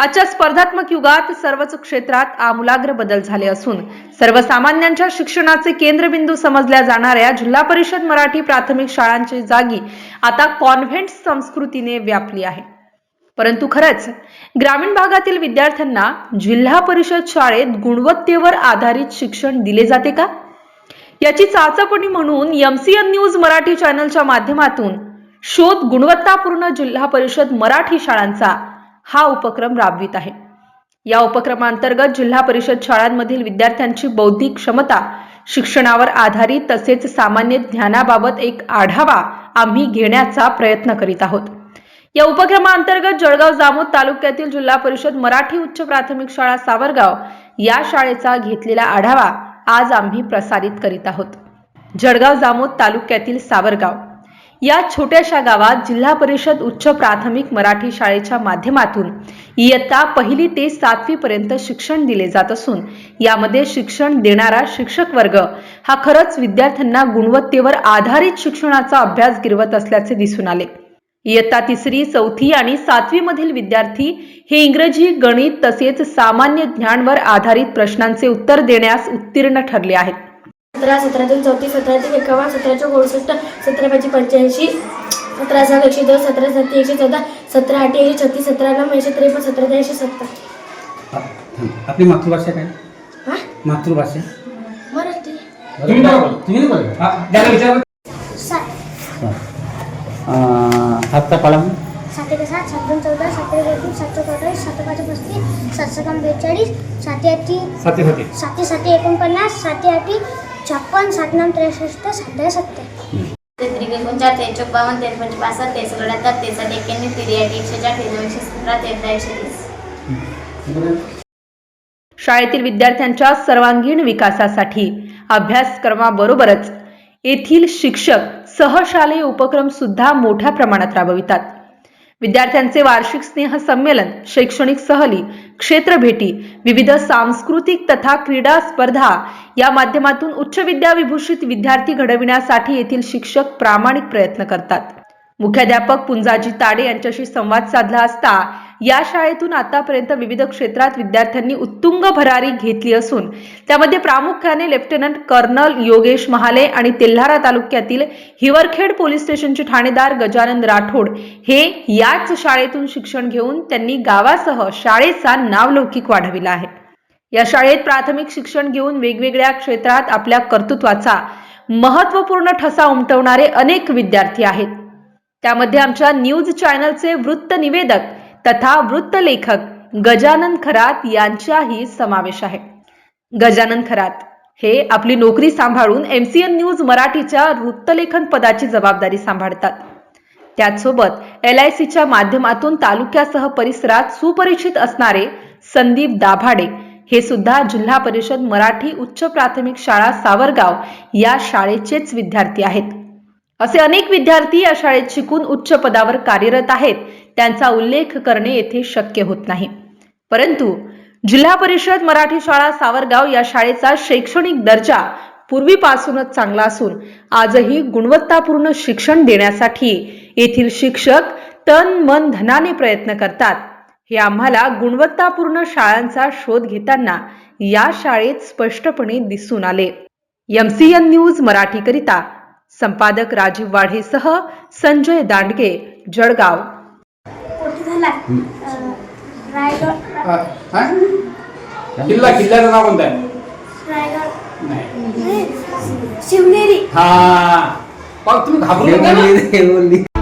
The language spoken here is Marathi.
आजच्या स्पर्धात्मक युगात सर्वच क्षेत्रात आमूलाग्र बदल झाले असून सर्वसामान्यांच्या शिक्षणाचे केंद्रबिंदू समजल्या जाणाऱ्या जिल्हा परिषद मराठी प्राथमिक शाळांची जागी आता कॉन्व्हेंट संस्कृतीने व्यापली आहे. परंतु खरंच ग्रामीण भागातील विद्यार्थ्यांना जिल्हा परिषद शाळेत गुणवत्तेवर आधारित शिक्षण दिले जाते का? याची चाचपणी म्हणून एमसीएन न्यूज मराठी चॅनलच्या माध्यमातून शोध गुणवत्तापूर्ण जिल्हा परिषद मराठी शाळांचा हा उपक्रम राबवित आहे. या उपक्रमांतर्गत जिल्हा परिषद शाळांमधील विद्यार्थ्यांची बौद्धिक क्षमता शिक्षणावर आधारित तसेच सामान्य ज्ञानाबाबत एक आढावा आम्ही घेण्याचा प्रयत्न करीत आहोत. या उपक्रमांतर्गत जळगाव जामोद तालुक्यातील जिल्हा परिषद मराठी उच्च प्राथमिक शाळा सावरगाव या शाळेचा घेतलेला आढावा आज आम्ही प्रसारित करीत आहोत. जळगाव जामोद तालुक्यातील सावरगाव. या छोट्याशा गावात जिल्हा परिषद उच्च प्राथमिक मराठी शाळेच्या माध्यमातून इयत्ता पहिली ते सातवी पर्यंत शिक्षण दिले जात असून यामध्ये शिक्षण देणारा शिक्षक वर्ग हा खरंच विद्यार्थ्यांना गुणवत्तेवर आधारित शिक्षणाचा अभ्यास गिरवत असल्याचे दिसून आले. इयत्ता तिसरी चौथी आणि सातवी मधील विद्यार्थी हे इंग्रजी गणित तसेच सामान्य ज्ञानवर आधारित प्रश्नांचे उत्तर देण्यास उत्तीर्ण ठरले आहेत. सतरा सतरातून चौतीस सतरातील एकावन्न सतराच्या गोडसष्ट सतरा पाचशे पंच्याऐंशी सतरा सहा एकशे दोन सतरा सत्ती एकशे चौदा सतरा आठ एकशे छत्तीस सतरा नऊ एकशे त्रेपन्न सतरा दहा एकशे सत्तर. आपली मातृभाषा काय? हा? मातृभाषा? मराठी. तुम्ही. हा, सात. हातचा पाळा सात एक सात सात दोन चौदा सात एक सात चौदा अठ्ठावीस सात पाच पस्तीस सात सकाम बेचाळीस सात आठी साती साती एकोणपन्नास साती आठी छप्पन सात नऊ त्रेसष्ट दहा सत्तर. त्रेचोक बावन्न त्रेपन्न पासष्ट त्रेसष्ट अठ्याहत्तर त्रेसष्ट एक्क्याण्णव त्र्याऐंशी एकशे चार एकशे सतरा तेरा एकशे तीस. शाळेतील विद्यार्थ्यांच्या सर्वांगीण विकासासाठी अभ्यासक्रमाबरोबरच येथील शिक्षक सहशालेय उपक्रम सुद्धा मोठ्या प्रमाणात राबवितात. विद्यार्थ्यांचे वार्षिक स्नेह संमेलन शैक्षणिक सहली क्षेत्र भेटी विविध सांस्कृतिक तथा क्रीडा स्पर्धा या माध्यमातून उच्च विद्याविभूषित विद्यार्थी घडविण्यासाठी येथील शिक्षक प्रामाणिक प्रयत्न करतात. मुख्याध्यापक पुंजाजी ताडे यांच्याशी संवाद साधला असता या शाळेतून आतापर्यंत विविध क्षेत्रात विद्यार्थ्यांनी उत्तुंग भरारी घेतली असून त्यामध्ये प्रामुख्याने लेफ्टनंट कर्नल योगेश महाले आणि तेल्हारा तालुक्यातील हिवरखेड पोलीस स्टेशनचे ठाणेदार गजानंद राठोड हे याच शाळेतून शिक्षण घेऊन त्यांनी गावासह शाळेचा नावलौकिक वाढविला आहे. या शाळेत प्राथमिक शिक्षण घेऊन वेगवेगळ्या क्षेत्रात आपल्या कर्तृत्वाचा महत्त्वपूर्ण ठसा उमटवणारे अनेक विद्यार्थी आहेत. त्यामध्ये आमच्या न्यूज चॅनलचे वृत्त निवेदक तथा वृत्तलेखक गजानन खरात यांचाही समावेश आहे. गजानन खरात हे आपली नोकरी सांभाळून एमसीएन न्यूज मराठीच्या वृत्तलेखन पदाची जबाबदारी सांभाळतात. त्याचसोबत एल आय सीच्या माध्यमातून तालुक्यासह परिसरात सुपरिचित असणारे संदीप दाभाडे हे सुद्धा जिल्हा परिषद मराठी उच्च प्राथमिक शाळा सावरगाव या शाळेचेच विद्यार्थी आहेत. असे अनेक विद्यार्थी या शाळेत शिकून उच्च पदावर कार्यरत आहेत. त्यांचा उल्लेख करणे येथे शक्य होत नाही. परंतु जिल्हा परिषद मराठी शाळा सावरगाव या शाळेचा शैक्षणिक दर्जा पूर्वीपासूनच चांगला असून आजही गुणवत्तापूर्ण शिक्षण देण्यासाठी येथील शिक्षक तन मन धनाने प्रयत्न करतात. हे आम्हाला गुणवत्तापूर्ण शाळांचा शोध घेताना या शाळेत स्पष्टपणे दिसून आले. एम सी एन न्यूज मराठीकरिता संपादक राजीव वाढेसह संजय दांडगे जळगाव. झाला रायगड किल्ला किल्ल्याचं नाव कोणतं आहे रायगड नाही शिवनेरी हा मग तुम्ही घाबरू नका ना.